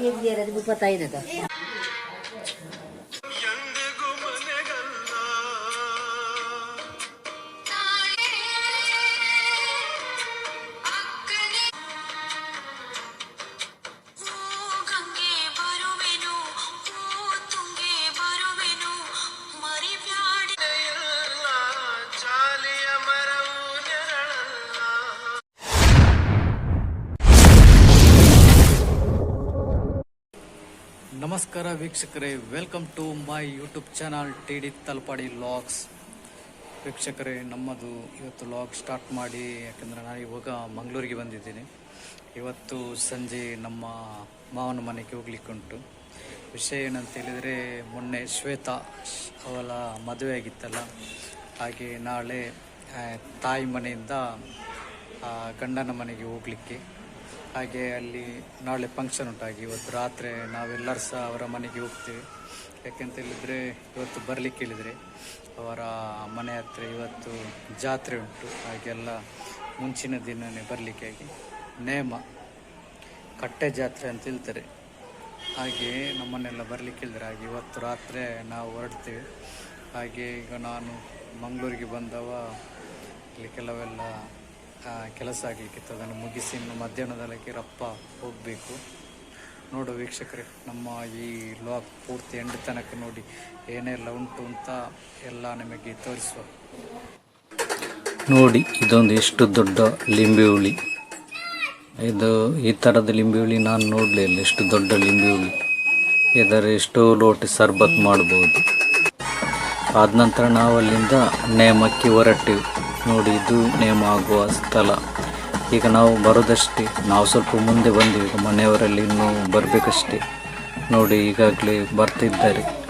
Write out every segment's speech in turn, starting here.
yediler hadi bu patayı da. ನಮಸ್ಕಾರ ವೀಕ್ಷಕರೇ welcome to my YouTube channel T D Thalapady logs ವೀಕ್ಷಕರೇ, ನಮ್ಮದು ಇವತ್ತು ಲಾಗ್ ಸ್ಟಾರ್ಟ್ ಮಾಡಿ, ಯಾಕಂದರೆ ನಾನು ಇವಾಗ ಮಂಗಳೂರಿಗೆ ಬಂದಿದ್ದೀನಿ. ಇವತ್ತು ಸಂಜೆ ನಮ್ಮ ಮಾವನ ಮನೆಗೆ ಹೋಗ್ಲಿಕ್ಕುಂಟು ವಿಷಯ ಏನಂತ ಹೇಳಿದರೆ, ಮೊನ್ನೆ ಶ್ವೇತಾ ಅವಳ ಮದುವೆ ಆಗಿತ್ತಲ್ಲ, ಹಾಗೆ ನಾಳೆ ತಾಯಿ ಮನೆಯಿಂದ ಗಂಡನ ಮನೆಗೆ ಹೋಗಲಿಕ್ಕೆ. ಹಾಗೆ ಅಲ್ಲಿ ನಾಳೆ ಫಂಕ್ಷನ್ ಉಂಟಾಗಿ. ಇವತ್ತು ರಾತ್ರಿ ನಾವೆಲ್ಲರೂ ಸಹ ಅವರ ಮನೆಗೆ ಹೋಗ್ತೇವೆ. ಯಾಕೆಂತ ಹೇಳಿದರೆ ಇವತ್ತು ಬರಲಿಕ್ಕೆ ಹೇಳಿದರೆ ಅವರ ಮನೆ ಹತ್ರ ಇವತ್ತು ಜಾತ್ರೆ ಉಂಟು. ಹಾಗೆಲ್ಲ ಮುಂಚಿನ ದಿನವೇ ಬರಲಿಕ್ಕೆ ಆಗಿ ನೇಮ ಕಟ್ಟೆ ಜಾತ್ರೆ ಅಂತ ಹೇಳ್ತಾರೆ. ಹಾಗೆ ನಮ್ಮನ್ನೆಲ್ಲ ಬರಲಿಕ್ಕೆ ಹೇಳಿದ್ರೆ ಹಾಗೆ ಇವತ್ತು ರಾತ್ರಿ ನಾವು ಹೊರಡ್ತೇವೆ. ಹಾಗೆ ಈಗ ನಾನು ಮಂಗಳೂರಿಗೆ ಬಂದವ. ಇಲ್ಲಿ ಕೆಲವೆಲ್ಲ ಕೆಲಸ ಆಗಲಿಕ್ಕಿತ್ತು. ಅದನ್ನು ಮುಗಿಸಿ ಇನ್ನು ಮಧ್ಯಾಹ್ನದೊಳಗೆ ರಪ್ಪ ಹೋಗಬೇಕು. ನೋಡು ವೀಕ್ಷಕರೇ, ನಮ್ಮ ಈ ಲಾಗ್ ಪೂರ್ತಿ ಎಂಡ್ ತನಕ ನೋಡಿ ಏನೆಲ್ಲ ಉಂಟು ಅಂತ ಎಲ್ಲ ನಿಮಗೆ ತೋರಿಸುವ. ನೋಡಿ, ಇದೊಂದು ಎಷ್ಟು ದೊಡ್ಡ ಲಿಂಬೆ ಹುಳಿ. ಇದು ಈ ಥರದ ಲಿಂಬೆ ಹುಳಿ ನಾನು ನೋಡಲಿಲ್ಲ ಎಷ್ಟು ದೊಡ್ಡ ಲಿಂಬೆ ಹುಳಿ. ಇದರ ಎಷ್ಟೋ ಲೋಟ ಸರ್ಬತ್ ಮಾಡ್ಬೋದು. ಆದ ನಂತರ ನಾವು ಅಲ್ಲಿಂದ ನೇಮಕ್ಕಿ ಹೊರಟಿವಿ. ನೋಡಿ ಇದು ನೇಮ ಆಗುವ ಸ್ಥಳ. ಈಗ ನಾವು ಬರೋದಷ್ಟೇ. ನಾವು ಸ್ವಲ್ಪ ಮುಂದೆ ಬಂದಿವಿ. ಈಗ ಮನೆಯವರಲ್ಲಿ ಇನ್ನೂ ಬರಬೇಕಷ್ಟೇ. ನೋಡಿ, ಈಗಾಗಲೇ ಬರ್ತಿದ್ದಾರೆ.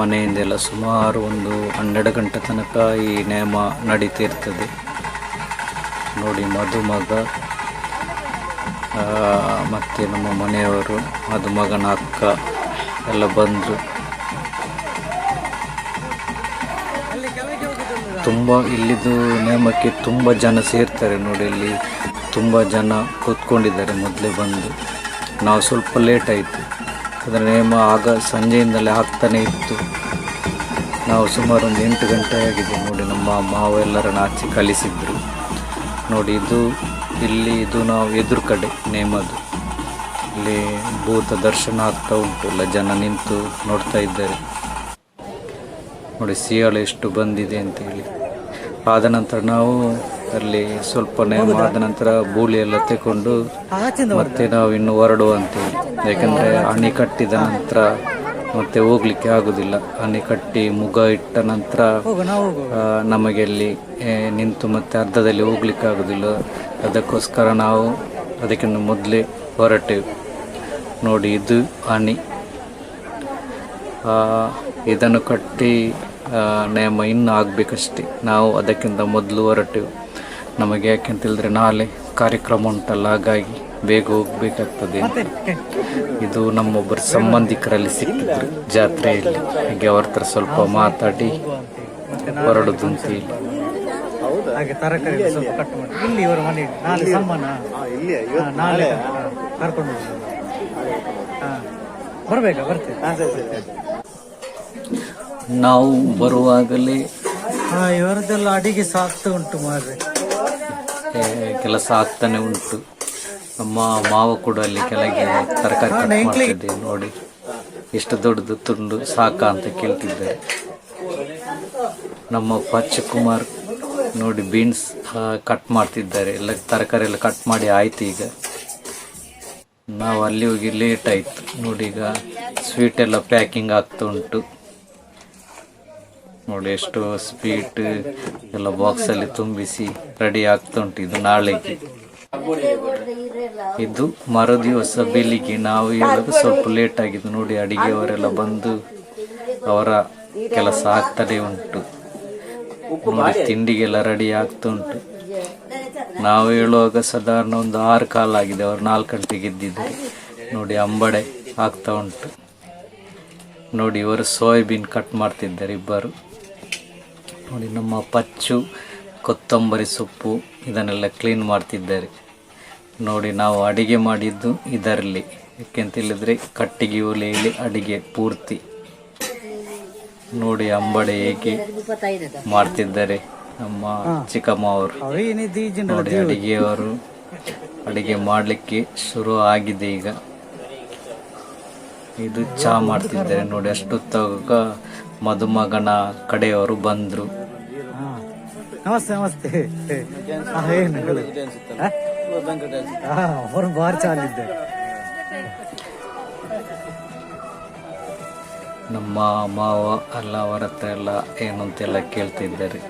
ಮನೆಯಿಂದೆಲ್ಲ ಸುಮಾರು ಒಂದು ಹನ್ನೆರಡು ಗಂಟೆ ತನಕ ಈ ನೇಮ ನಡೀತಿರ್ತದೆ. ನೋಡಿ ಮತ್ತು ಮತ್ತೆ ನಮ್ಮ ಮನೆಯವರು ಮಧುಮಗನ ಅಕ್ಕ ಎಲ್ಲ ಬಂದರು. ತುಂಬ ಇಲ್ಲಿದು ನೇಮಕ್ಕೆ ತುಂಬ ಜನ ಸೇರ್ತಾರೆ ನೋಡಿ ಇಲ್ಲಿ. ತುಂಬ ಜನ ಕೂತ್ಕೊಂಡಿದ್ದಾರೆ ಮೊದಲೇ ಬಂದು. ನಾವು ಸ್ವಲ್ಪ ಲೇಟ್ ಆಯಿತು. ಅದರ ನೇಮ ಆಗ ಸಂಜೆಯಿಂದಲೇ ಆಗ್ತಾನೆ ಇತ್ತು. ನಾವು ಸುಮಾರು ಒಂದು ಎಂಟು ಗಂಟೆ ಆಗಿದೆ ನೋಡಿ ನಮ್ಮ ಮಾವ ಎಲ್ಲರನ್ನ ಆಚೆ ಕಲಿಸಿದ್ರು ನೋಡಿ ಇದು ಇಲ್ಲಿ ಇದು ನಾವು ಎದುರು ಕಡೆ ನೇಮದು. ಇಲ್ಲಿ ಭೂತ ದರ್ಶನ ಆಗ್ತಾ ಉಂಟು. ಎಲ್ಲ ಜನ ನಿಂತು ನೋಡ್ತಾ ಇದ್ದಾರೆ. ನೋಡಿ ಸಿಯಾಳ ಎಷ್ಟು ಬಂದಿದೆ ಅಂತೇಳಿ ಆದ ನಂತರ ನಾವು ಅಲ್ಲಿ ಸ್ವಲ್ಪ ನೇಮ ಆದ ನಂತರ ಬೂಳಿ ಎಲ್ಲ ತೆಕೊಂಡು ಮತ್ತೆ ನಾವು ಇನ್ನು ಹೊರಡುವಂತೇಳಿ ಯಾಕಂದ್ರೆ ಅಣಿ ಕಟ್ಟಿದ ನಂತರ ಮತ್ತೆ ಹೋಗ್ಲಿಕ್ಕೆ ಆಗುದಿಲ್ಲ. ಅಣಿ ಕಟ್ಟಿ ಮುಗ ಇಟ್ಟ ನಂತರ ನಮಗೆ ಅಲ್ಲಿ ನಿಂತು ಮತ್ತೆ ಅರ್ಧದಲ್ಲಿ ಹೋಗ್ಲಿಕ್ಕೆ ಆಗುದಿಲ್ಲ. ಅದಕ್ಕೋಸ್ಕರ ನಾವು ಅದಕ್ಕಿಂತ ಮೊದಲೇ ಹೊರಟೆವು. ನೋಡಿ ಇದು ಆ, ಇದನ್ನು ಕಟ್ಟಿ ನೇಮ ಇನ್ನು ಆಗಬೇಕಷ್ಟೇ ನಾವು ಅದಕ್ಕಿಂತ ಮೊದಲು ಹೊರಟೆವು. ನಮಗೆ ಯಾಕೆಂತ ಹೇಳಿದ್ರೆ ನಾಳೆ ಕಾರ್ಯಕ್ರಮ ಉಂಟಲ್ಲ ಹಾಗಾಗಿ ಬೇಗ ಹೋಗ್ಬೇಕಾಗ್ತದೆ ಇದು ನಮ್ಮೊಬ್ಬರು ಸಂಬಂಧಿಕರಲ್ಲಿ ಸಿಕ್ಕಿದ್ರು ಜಾತ್ರೆಯಲ್ಲಿ. ಹಾಗೆ ಅವ್ರ ಹತ್ರ ಸ್ವಲ್ಪ ಮಾತಾಡಿ ಹೊರಡುದು ಅಂತ ಹೇಳಿ ಹಾಗೆ ತರಕಾರಿ ಸ್ವಲ್ಪ ಕಟ್ ಮಾಡಿ. ಇಲ್ಲಿ ಇವರ ಮನೆ ನಾಳೆ ಸಮ್ಮಾನ ಹಾ, ನಾಳೆ ಹಾ, ಕರ್ಕೊಂಡು ಹೋಗುದು ಹಾ. ಬರ್ಬೇಕಾ? ಬರ್ತೇವೆ. ನಾವು ಬರುವಾಗಲೇ ಇವರದೆಲ್ಲ ಅಡಿಗೆ ಸಾಕ್ತಾ ಉಂಟು ಮಾರ್ರೆ. ಕೆಲಸ ಆಗ್ತಾನೆ ಉಂಟು. ನಮ್ಮ ಮಾವ ಕೂಡ ಅಲ್ಲಿ ಕೆಳಗೆ ತರಕಾರಿ ಕಟ್ ಮಾಡ್ತಿದ್ದೆ ನೋಡಿ. ಎಷ್ಟು ದೊಡ್ಡದು ತುಂಡು ಸಾಕ ಅಂತ ಕೇಳ್ತಿದ್ದಾರೆ ನಮ್ಮ ಪಚ್ಚ ಕುಮಾರ್ ನೋಡಿ ಬೀನ್ಸ್ ಕಟ್ ಮಾಡ್ತಿದ್ದಾರೆ. ಎಲ್ಲ ತರಕಾರಿ ಎಲ್ಲ ಕಟ್ ಮಾಡಿ ಆಯ್ತು ಈಗ. ನಾವು ಅಲ್ಲಿ ಹೋಗಿ ಲೇಟ್ ಆಯ್ತು. ನೋಡಿ ಈಗ ಸ್ವೀಟ್ ಎಲ್ಲ ಪ್ಯಾಕಿಂಗ್ ಆಗ್ತಾ ಉಂಟು. ನೋಡಿ, ಎಷ್ಟು ಸ್ವೀಟ್ ಎಲ್ಲ ಬಾಕ್ಸ್ ಅಲ್ಲಿ ತುಂಬಿಸಿ ರೆಡಿ ಆಗ್ತಾ ಉಂಟು ಇದು ನಾಳೆಗೆ. ಇದು ಮರುದಿವಸ ಬೆಳಿಗ್ಗೆ ನಾವು ಹೇಳೋದು ಸ್ವಲ್ಪ ಲೇಟ್ ಆಗಿದ್ದು ನೋಡಿ, ಅಡಿಗೆಯವರೆಲ್ಲ ಬಂದು ಅವರ ಕೆಲಸ ಆಗ್ತಲೇ ಉಂಟು. ನೋಡಿ, ತಿಂಡಿಗೆಲ್ಲ ರೆಡಿ ಆಗ್ತಾ ಉಂಟು. ನಾವು ಹೇಳುವಾಗ ಸಾಧಾರಣ ಒಂದು ಆರು ಕಾಲ ಆಗಿದೆ, ಅವರು ನಾಲ್ಕು ಗಂಟೆಗೆ ಎದ್ದಿದ್ದಾರೆ. ನೋಡಿ, ಅಂಬಡೆ ಆಗ್ತಾ ಉಂಟು. ನೋಡಿ, ಇವರು ಸೋಯಾಬೀನ್ ಕಟ್ ಮಾಡ್ತಿದ್ದಾರೆ ಇಬ್ಬರು. ನೋಡಿ ನಮ್ಮ ಪಚ್ಚು ಕೊತ್ತಂಬರಿ ಸೊಪ್ಪು ಇದನ್ನೆಲ್ಲ ಕ್ಲೀನ್ ಮಾಡ್ತಿದ್ದಾರೆ. ನೋಡಿ ನಾವು ಅಡಿಗೆ ಮಾಡಿದ್ದು ಇದರಲ್ಲಿ. ಯಾಕೆಂತ ಹೇಳಿದ್ರೆ ಕಟ್ಟಿಗೆ ಒಲೆಯಲ್ಲಿ ಅಡಿಗೆ ಪೂರ್ತಿ. ನೋಡಿ ಅಂಬಡೆ ಹೇಗೆ ಮಾಡ್ತಿದ್ದಾರೆ ನಮ್ಮ ಚಿಕ್ಕಮ್ಮ ಅವರು. ನೋಡಿ ಅಡಿಗೆಯವರು ಅಡಿಗೆ ಮಾಡಲಿಕ್ಕೆ ಶುರು ಆಗಿದೆ ಈಗ. ಇದು ಚಾ ಮಾಡ್ತಿದ್ದಾರೆ. ನೋಡಿ ಅಷ್ಟೊತ್ತಾಗ ಮದುಮಗನ ಕಡೆಯವರು ಬಂದ್ರು. ನಮಸ್ತೆ ನಮಸ್ತೆ. ಹಾ, ಏನು ಅವ್ರು ಬಾರಿ ಚಾಲಿದ್ದಾರೆ ನಮ್ಮ ಮಾವ ಅಲ್ಲ ಅವರ ಹತ್ರ ಎಲ್ಲ ಏನು ಅಂತೆಲ್ಲ ಕೇಳ್ತಿದ್ದಾರೆ.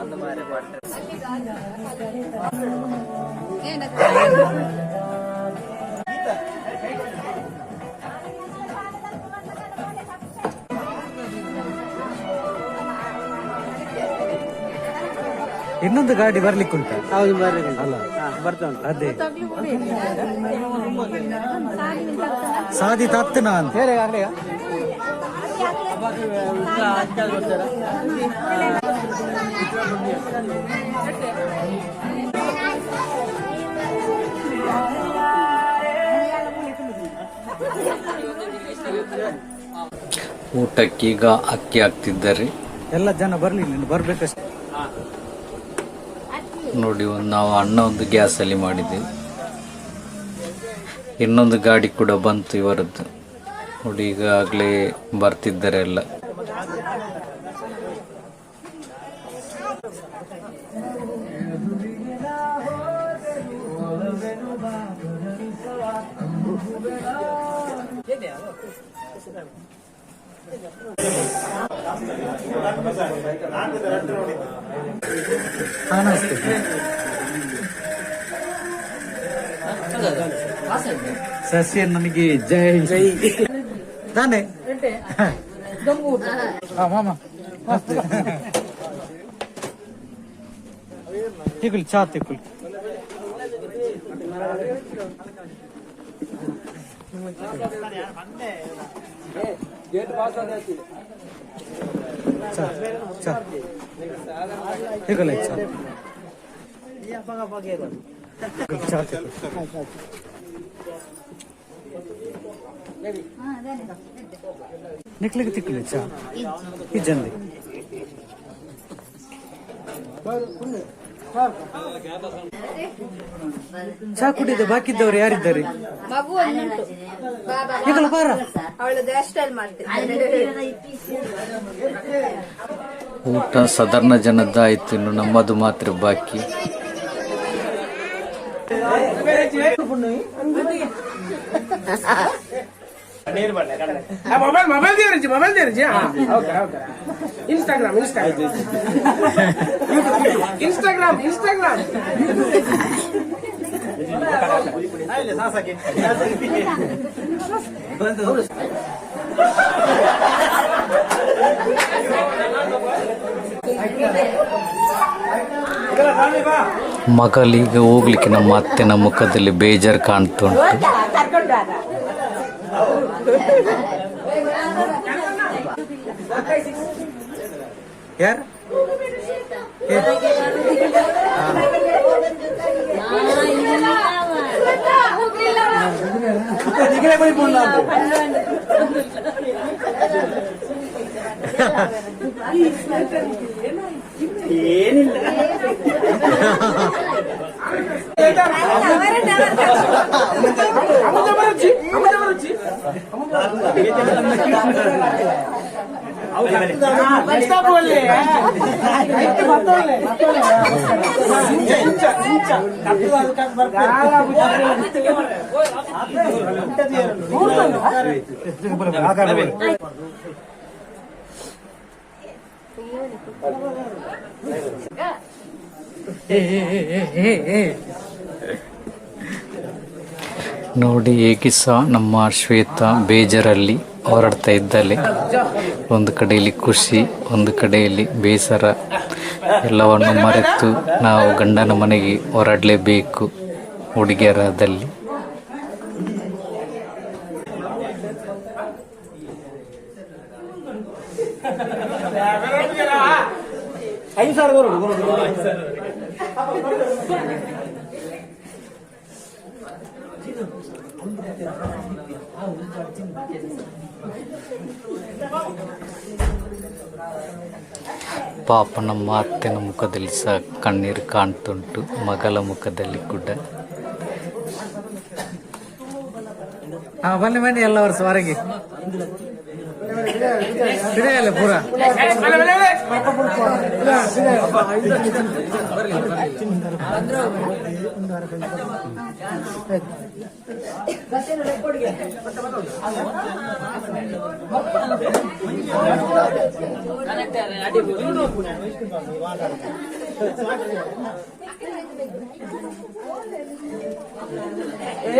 அந்த மாதிரி பாட்டு ಇನ್ನೊಂದು ಗಾಡಿ ಬರ್ಲಿಕ್ಕೆ ಉಂಟ? ಹೌದು ಅಲ್ಲ? ಬರ್ತಾ ಉಂಟು. ಅದೇ. ಸಾದಿ ತತ್ತನ ಅಂತ? ಹೇಳಿ ಊಟಕ್ಕೀಗ ಅಕ್ಕಿ ಹಾಕ್ತಿದ್ದಾರೆ. ಎಲ್ಲ ಜನ ಬರ್ಲಿಲ್ಲ ನೀನು ಬರ್ಬೇಕಷ್ಟೇ. ನೋಡಿ, ನಾವು ಅನ್ನ ಒಂದು ಗ್ಯಾಸಲ್ಲಿ ಮಾಡಿದ್ದೀವಿ. ಇನ್ನೊಂದು ಗಾಡಿ ಕೂಡ ಬಂತು ಇವರದ್ದು. ನೋಡಿ, ಈಗಾಗಲೇ ಬರ್ತಿದ್ದಾರೆ ಎಲ್ಲ. ಸಸ್ಯ ನನಗೆ ಜೈ ಜೈ ತಾನೆ ಹಾ ಮಾಮ ನಮಸ್ತೆ ತಿಕ್ಕುಲಿ ಚಾ ತಿಕ್ಕುಲಿ ಚಾ ಚಾ ತಿಕ್ಕುಲಿ ಚಾ ಚಾ ತಿಕ್ಕುಲಿ ನಿಕ್ಲಿಕ್ಕೆ ತಿಕ್ಕಲಿ ಚಾ ಈ ಜಲ್ದಿ ಚಾ ಕುಡಿದ ಬಾಕಿದ್ದವರು ಯಾರಿದ್ದಾರೆ? ಮಗು ಒಂದುಂಟು ಬಾಬಾ. ಈಗಲ ಬಾರ? ಅವಳದು ಹೇರ್ ಸ್ಟೈಲ್ ಮಾಡ್ತೀನಿ ಊಟ ಸಾಧಾರಣ ಜನದ್ದಾಯ್ತು ಇನ್ನು ನಮ್ಮದು ಮಾತ್ರ ಬಾಕಿ. ಮೊಬೈಲ್ ಮೊಬೈಲ್ ದೇವರಿಜಿ mobile ದೇವರಿಜಿ okay okay Instagram Instagram Instagram Instagram ಮಗಳಿಗೆ ಹೋಗ್ಲಿಕ್ಕೆ ನಮ್ಮ ಅತ್ತೆನ ಮುಖದಲ್ಲಿ ಬೇಜಾರು ಕಾಣ್ತುಂಟು. यार దిగలే పోయి ಅಮ್ಮ ಬರುಚಿ ಅಮ್ಮ ಬರುಚಿ ಒಳ್ಳೆ ನೋಡಿ ಏಕೆ ಸಹ ನಮ್ಮ ಶ್ವೇತ ಬೇಜಾರಲ್ಲಿ ಹೊರಡ್ತಾ ಇದ್ದಾಳೆ. ಒಂದು ಕಡೆಯಲ್ಲಿ ಖುಷಿ, ಒಂದು ಕಡೆಯಲ್ಲಿ ಬೇಸರ. ಎಲ್ಲವನ್ನು ಮರೆತು ನಾವು ಗಂಡನ ಮನೆಗೆ ಹೊರಡಲೇಬೇಕು ಹುಡುಗಿಯರದಲ್ಲಿ. ಐದು ಪಾಪ ನಮ್ಮ ಅತ್ತೆನ ಮುಖದಲ್ಲಿ ಸಹ ಕಣ್ಣೀರು ಕಾಣ್ತುಂಟು ಮಗಳ ಮುಖದಲ್ಲಿ ಕೂಡ. ಹಾ ಬನ್ನಿ ಬನ್ನಿ ಎಲ್ಲ ವರ್ಷ ಹೊರಗೆ. ಪೂರ.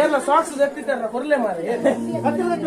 ಎಲ್ಲ ಸಾಕ್ಸ್ ಎತ್ತಿಟ್ಟಾರ ಕೊರ್ಲೆ ಮಾರಿ. ಚಪ್ಪಲಲ್ಲಿ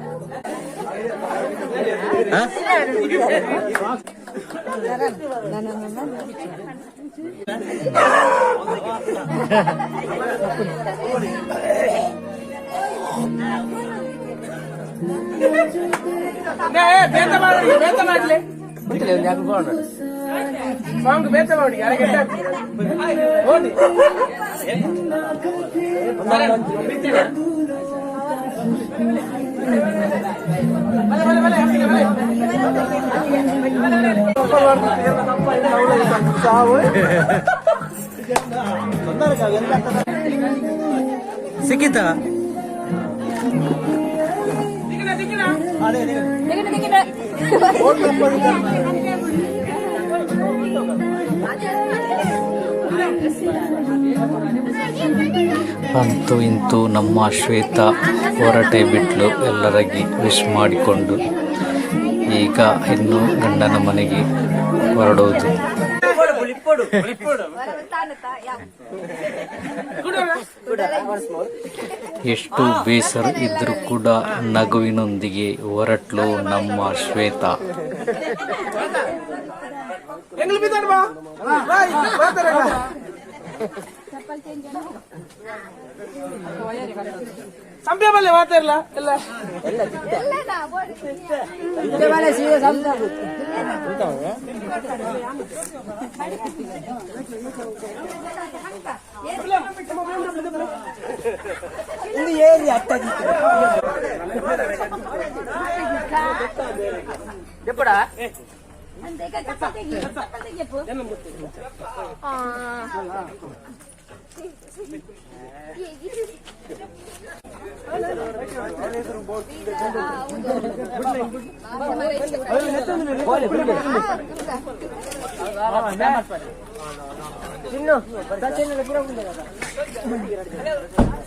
ಏರ್ ಗೊತ್ತಿಲ್ಲ ಸಂಪಲಿಚ್ಚಿಗೆ ನನಗೆ ಶೂ ಇಡೇ ಬಲೆ ಇಡೇ ಬಲೆ ಹೇಗೆ ಸಾ ಬೇತ ಮಾಡಿ ಬೇತ ಮಾಡ್ಲಿ ಸಾಂಗ್ ಬೇತ ಮಾಡಿ ಯಾರಿಗೆ ನೋಡಿ ಸಿಕ್ಕಿತಾ ಅಂತೂ ಇಂತೂ ನಮ್ಮ ಶ್ವೇತ ಹೊರಟೆ ಬಿಟ್ಲು ಎಲ್ಲರಿಗೆ ವಿಶ್ ಮಾಡಿಕೊಂಡು. ಈಗ ಇನ್ನು ಗಂಡನ ಮನೆಗೆ ಹೊರಡುವುದು ಎಷ್ಟು ಬೇಸರ ಇದ್ರೂ ಕೂಡ ನಗುವಿನೊಂದಿಗೆ ಹೊರಟ್ಲು ನಮ್ಮ ಶ್ವೇತ. ಎಂಗ್ಳು ಬಿದ್ದಾಡ ಬಾ ಬಾಯ್ ಮಾತಾಡ ಸಂಪೆ ಬಲ್ಲೆ ಮಾತಾಡಲ್ಲ ಎಲ್ಲ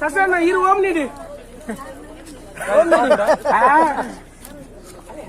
ಸಸನ ಇರು ಓಮ್ ನೀಡಿ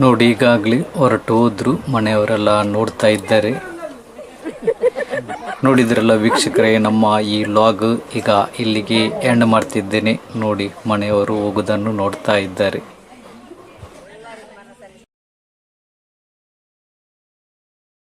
ನೋಡಿ, ಈಗಾಗ್ಲಿ ಹೊರಟು ಹೋದ್ರು, ಮನೆಯವರೆಲ್ಲ ನೋಡ್ತಾ ಇದ್ದಾರೆ. ನೋಡಿದ್ರಲ್ಲ ವೀಕ್ಷಕರೇ, ನಮ್ಮ ಈ ಲಾಗ್ ಈಗ ಇಲ್ಲಿಗೆ ಎಂಡ್ ಮಾಡ್ತಿದ್ದೇನೆ. ನೋಡಿ, ಮನೆಯವರು ಹೋಗೋದನ್ನು ನೋಡ್ತಾ ಇದ್ದಾರೆ.